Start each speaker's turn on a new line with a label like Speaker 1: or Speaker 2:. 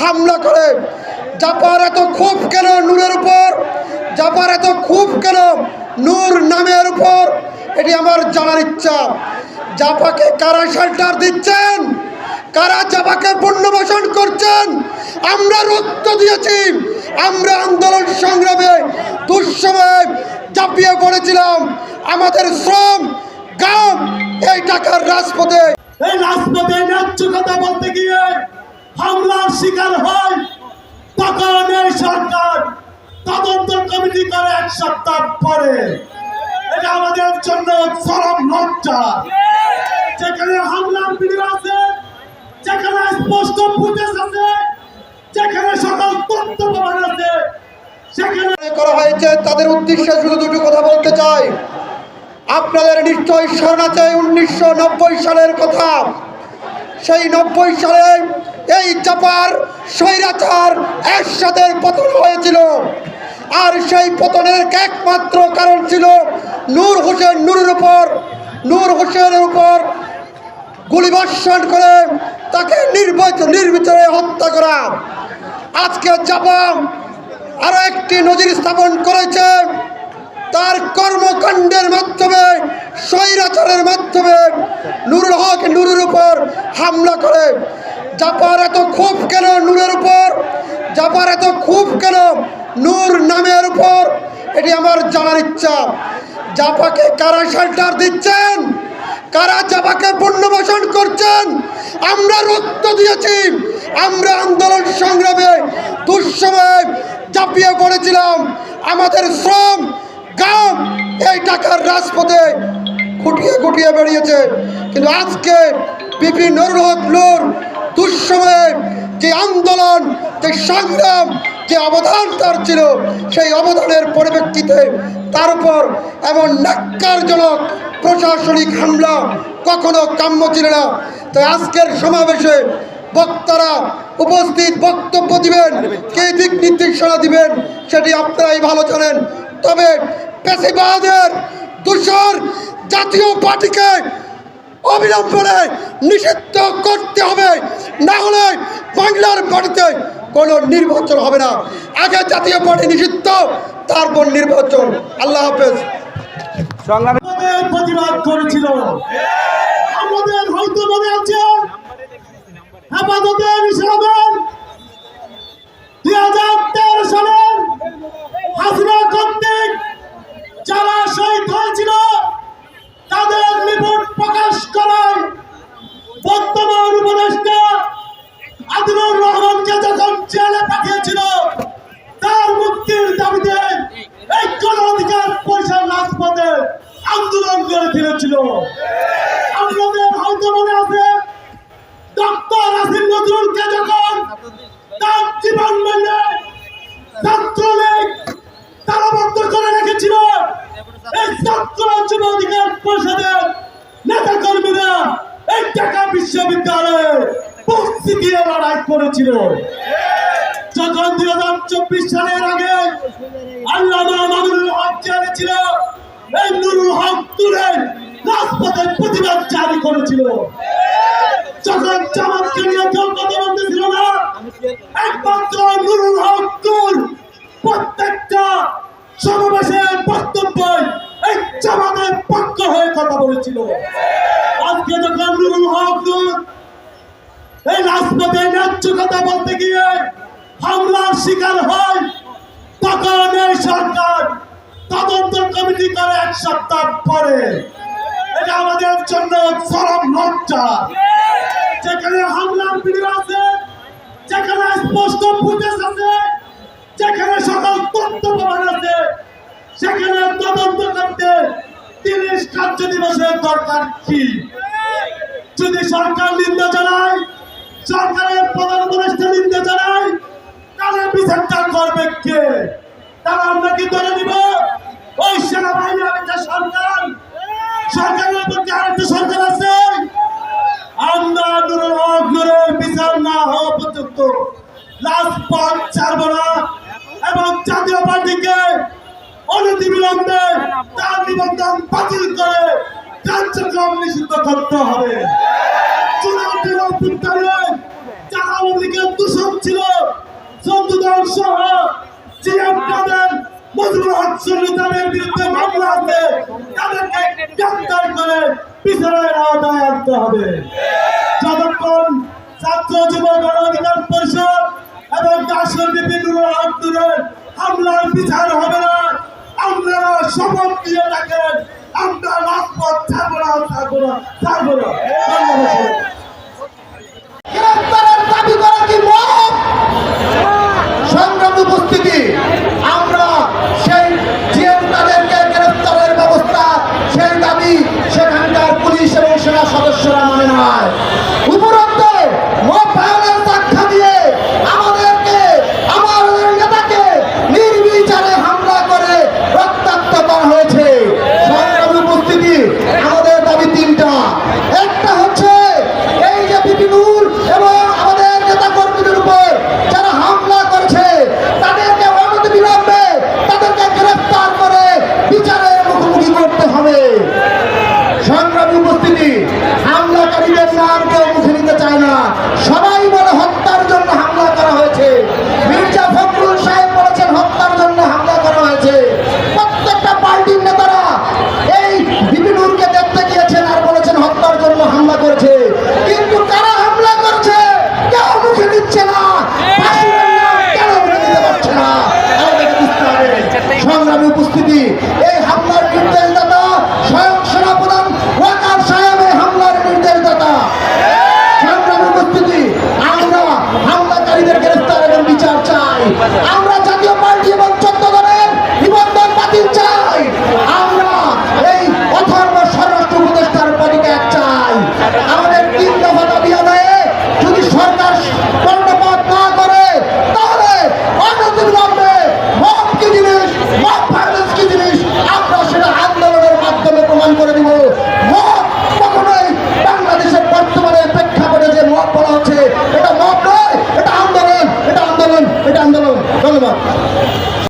Speaker 1: হামলা করে। জাপার এত খুব কেন নূরের উপর? জাপার এত খুব কেন নূর নামের উপর? এটি আমার জানার ইচ্ছা। জাপাকে কারা শেল্টার দিচ্ছেন? কারা জাপাকে পুনর্বাসন করছেন? আমরা রক্ত দিয়েছি। আমরা আন্দোলন সংগ্রামে দুঃসময়ে চাপিয়ে পড়েছিলাম। আমাদের শ্রম গাম এই টাকার রাজপথে।
Speaker 2: এই রাজপথে কথা বলতে গিয়ে হামলার শিকার হয়, তখন এই সরকার তদন্ত কমিটি করে এক সপ্তাহ পরে। এটা আমাদের জন্য চরম লজ্জা। যেখানে হামলার ভিডিও আছে, যেখানে স্পষ্ট ফুটেজ আছে, যেখানে সকল তথ্য প্রমাণ আছে, সেখানে
Speaker 1: করা হয়েছে, তাদের উদ্দেশ্যে শুধু দুটো কথা বলতে চাই। আপনাদের সালের কথা। সেই নব্বই সালে এই চাপার স্বৈরাচার একসাথে পতন হয়েছিল। আর সেই পতনের একমাত্র কারণ ছিল নূর হোসেন নূরের উপর। নূর হোসেনের উপর গুলিবর্ষণ করে তাকে নির্বাচন নির্বিচারে হত্যা করা। আজকে জাপান আরও একটি নজির স্থাপন করেছে। তার কর্মকাণ্ডের মাধ্যমে স্বৈরাচারের মাধ্যমে নুরুল হক নুরের উপর হামলা করে। জাপার এত খুব কেন নূরের উপর? জাপার এত খুব কেন নূর নামের উপর? এটি আমার জানার ইচ্ছা। জাপাকে কারা শেল্টার দিচ্ছেন? কারা জাপাকে পুনর্বাসন করছেন? আমরা রক্ত দিয়েছি। আমরা আন্দোলন সংগ্রামে দুঃসময়ে চাপিয়ে পড়েছিলাম। আমাদের শ্রম গাম এই টাকার রাজপথে খুঁটিয়ে খুঁটিয়ে বেরিয়েছে। কিন্তু আজকে বিপি নুরুল দুঃসময়ে যে আন্দোলন, যে সংগ্রাম, যে অবদান তার ছিল, সেই অবদানের পরিপ্রেক্ষিতে তার উপর এমন ন্যাক্কারজনক প্রশাসনিক হামলা কখনো কাম্য ছিল না। তাই আজকের সমাবেশে বক্তারা উপস্থিত বক্তব্য দিবেন, কে দিক নির্দেশনা দিবেন, সেটি আপনারাই ভালো জানেন। তবে পেশিবাদের দূষর জাতীয় পার্টিকে অবিলম্বনে নিষিদ্ধ করতে হবে। না হলে বাংলার বাড়িতে কোনো নির্বাচন হবে না। আগে জাতীয় পার্টি নিষিদ্ধ তারপর নির্বাচন। আল্লাহ হাফেজ।
Speaker 2: আমাদের প্রতিবাদ করেছিল। আমাদের হয়তো মনে আছে হেফাজতের ফিরেছিল আপনাদের হয়তো মনে আছে? ডক্টর নজরুলকে যখন তার জীবন ছাত্রলীগ করে রেখেছিল। এই ছাত্র অধিকার পরিষদের নেতা কর্মীরা এই বিশ্ববিদ্যালয়ে বস্তি দিয়ে লড়াই করেছিল। যখন দুই হাজার চব্বিশ সালের আগে আল্লামা মামুনুল হক ছিল, এই নুরুল হক তুলে রাজপথে প্রতিবাদ জারি করেছিল যখন জামাতকে নিয়ে কেউ কথা বলতেছিল না, একমাত্র নুরুল হক প্রত্যেকটা সমাবেশে বক্তব্য এই জামাতের পক্ষ হয়ে কথা বলেছিল। আজকে যখন নুরুল হক এই রাজপথে ন্যায্য কথা বলতে গিয়ে হামলার শিকার হয়, তখন এই সরকার তদন্ত কমিটি করে এক সপ্তাহ পরে এটা আমাদের জন্য চরম লজ্জা। যেখানে হামলার ভিডিও আছে, যেখানে স্পষ্ট ফুটেজ আছে, যেখানে সকল তথ্য প্রমাণ আছে, সেখানে তদন্ত করতে তিরিশ কার্য দিবসের দরকার কি? যদি সরকার নিন্দা জানায়, সরকারের প্রধান উপদেষ্টা নিন্দা জানায়, তাহলে বিচারটা করবে কে? তারা আমরা কি ধরে নিব? ওই সেনাবাহিনীর একটা সরকার সরকারের মধ্যে আরেকটা সরকার হওয়া পর্যন্ত এবং জাতীয় পার্টিকে অনতিবিলম্বে তার নিবন্ধন বাতিল করে কার্যক্রম নিষিদ্ধ করতে হবে। চুনাবের অভ্যুত্থানে যারা আওয়ামী দূষণ ছিল চন্দ্রদল
Speaker 3: সহ যে আপনাদের মজরুল হক সুলতানের বিরুদ্ধে মামলা আছে, তাদেরকে গ্রেফতার করে বিচারের ছাত্র যুব পরিষদ এবং দাসের বিভিন্ন আন্দোলন বিচার হবে না। আপনারা শপথ দিয়ে থাকেন, আমরা রাজপথ ছাড়বো না থাকব না, ছাড়বো না।